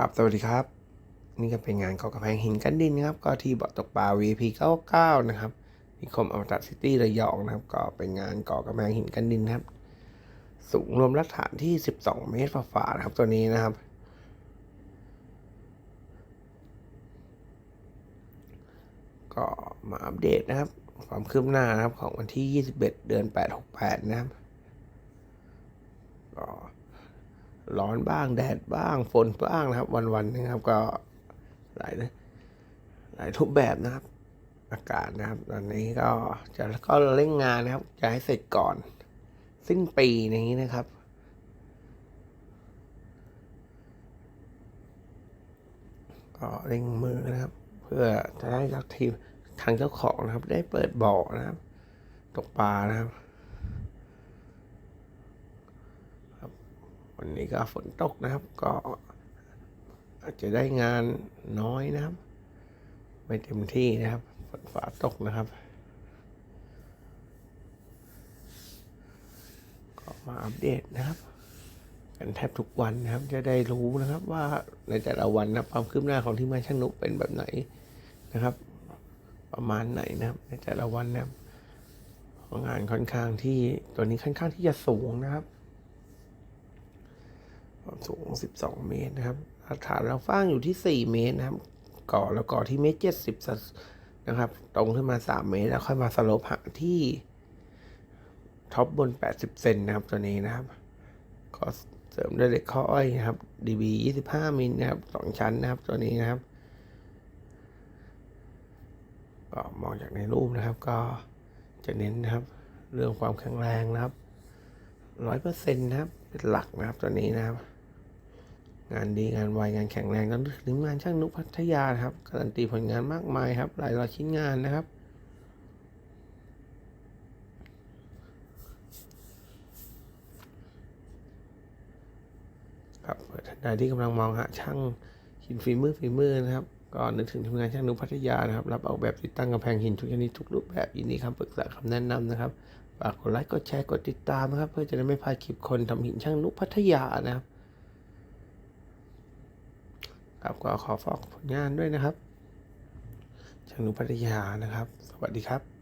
ครับสวัสดีครับ นี่ก็เป็นงานก่อกำแพงหินกันดินนะครับ ก็ที่บาะตกปลา VP 99 นะครับนิคมอมตะซิตี้ระยองนะครับ ก็เป็นงานก่อกำแพงหินกันดินครับ สูงรวมรักฐานที่ 12 เมตรฝ่าๆนะครับ ตัวนี้นะครับ ก็มาอัปเดตนะครับ ความคืบหน้านะครับของวันที่ 21 เดือน 868 นะครับก็ ร้อนบ้างแดดบ้างฝนบ้างนะครับ วันๆนะครับก็หลายหลายรูปแบบนะครับ อากาศนะครับตอนนี้ก็จะก็เร่งงานนะครับ จะให้เสร็จก่อน สิ้นปีนี้นะครับก็เร่งมือนะครับ เพื่อจะให้ทักทีมทางเจ้าของนะครับ ได้เปิดบ่อนะครับ ตกปลานะครับ วันนี้ก็ฝนตกนะครับ ก็อาจจะได้งานน้อยนะครับ ไม่เต็มที่นะครับ ฝนฟ้าตกนะครับ ก็มาอัปเดตนะครับกันแทบทุกวันนะครับ จะได้รู้นะครับ ว่าในแต่ละวันนะความคืบหน้าของที่มาช่างนุเป็นแบบไหนนะครับ ประมาณไหนนะครับ ในแต่ละวันนะครับงานค่อนข้างที่ตัวนี้ค่อนข้างที่จะสูงนะครับ ความสูง 12 เมตรนะครับฐานเราฟ้างอยู่ที่ 4 เมตรนะครับ ก่อแล้วก่อที่เมตร 70นะครับ ตรงขึ้นมา 3 เมตร แล้วค่อยมาสโลปหาที่ท็อปบน 80 เซนนะครับตัวนี้นะครับ ก็เสริมด้วยเหล็กข้ออ้อยนะครับ DB 25มิลนะครับ 2 ชั้นนะครับตัวนี้นะครับ ก็มองจากในรูปนะครับ ก็จะเน้นนะครับ เรื่องความแข็งแรงนะครับร้อยเปอร์เซ็นต์นะครับ เป็นหลักนะครับตัวนี้นะครับ งานดีงานไวงานแข็งแรงต้องถึงงานช่างนุกพัทยาครับการันตีผลงานมากมายครับหลายร้อยชิ้นงานนะครับ ครับท่านใดที่กำลังมองหาช่างหินฝีมือฝีมือนะครับก็นึกถึงทีมงานช่างนุกพัทยานะครับรับออกแบบติดตั้งกำแพงหินทุกชนิดทุกรูปแบบยินดีคำปรึกษาคำแนะนำนะครับฝากกดไลค์กดแชร์กดติดตามนะครับ เพื่อจะได้ไม่พลาดคลิปคนทำหินช่างนุกพัทยานะครับ ครับก็ขอฝากผลงานด้วยนะครับช่างนุพัทยานะครับ สวัสดีครับ